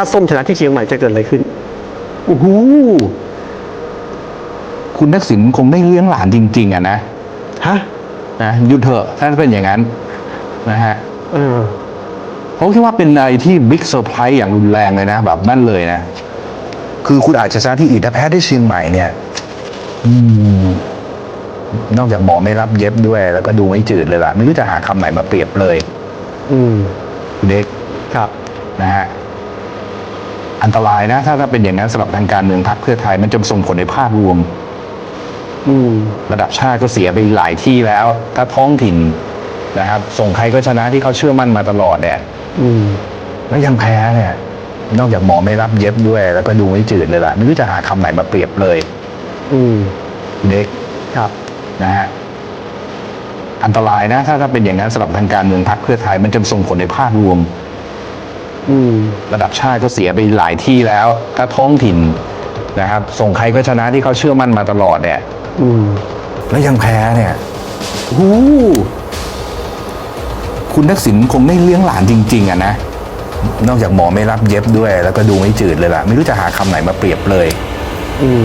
ถ้าส้มชนะที่เชียงใหม่จะเกิดอะไรขึ้นโอ้โหคุณทักษิณคงได้เลี้ยงหลานจริง ๆอะนะฮะนะหยุดเถอะถ้าเป็นอย่างนั้นนะฮะเออผมคิดว่าเป็นอะไรที่บิ๊กเซอร์ไพรส์อย่างรุนแรงเลยนะ แบบนั่นเลยนะ คือคุณอาจจะชนะที่อื่นถ้าแพ้ที่เชียงใหม่เนี่ย อืมนอกจากหมอไม่รับเย็บด้วย แล้วก็ดูไม่จืดเลยล่ะ ไม่รู้จะหาคำไหนมาเปรียบเลย อืมคุณเด็กครับ นะฮะ อันตรายนะ ถ้าถ้าเป็นอย่างนั้นสำหรับทางการเมืองพรรคเพื่อไทย มันจะส่งผลในภาพรวม อืม ระดับชาติก็เสียไปหลายที่แล้ว ถ้าท้องถิ่นนะครับ ส่งใครก็ชนะที่เขาเชื่อมั่นมาตลอดเนี่ยอืม แล้วยังแพ้เนี่ย นอกจากหมอไม่รับเย็บด้วย แล้วก็ดูไม่จืดเลยล่ะไม่รู้จะหาคำไหนมาเปรียบเลยอืม เด็ก ครับ นะฮะอันตรายนะถ้าถ้าเป็นอย่างนั้นสำหรับทางการเมืองพรรคเพื่อไทย มันจะส่งผลในภาพรวม อืม ระดับชาติก็เสียไปหลายที่แล้ว ถ้าท้องถิ่นนะครับ ส่งใครก็ชนะที่เขาเชื่อมั่นมาตลอดเนี่ย อืมแล้วยังแพ้เนี่ยโอ้โหคุณทักษิณคงได้เลี้ยงหลานจริง ๆอะนะ นอกจากหมอไม่รับเย็บด้วย แล้วก็ดูไม่จืดเลยล่ะ ไม่รู้จะหาคำไหนมาเปรียบเลย อืม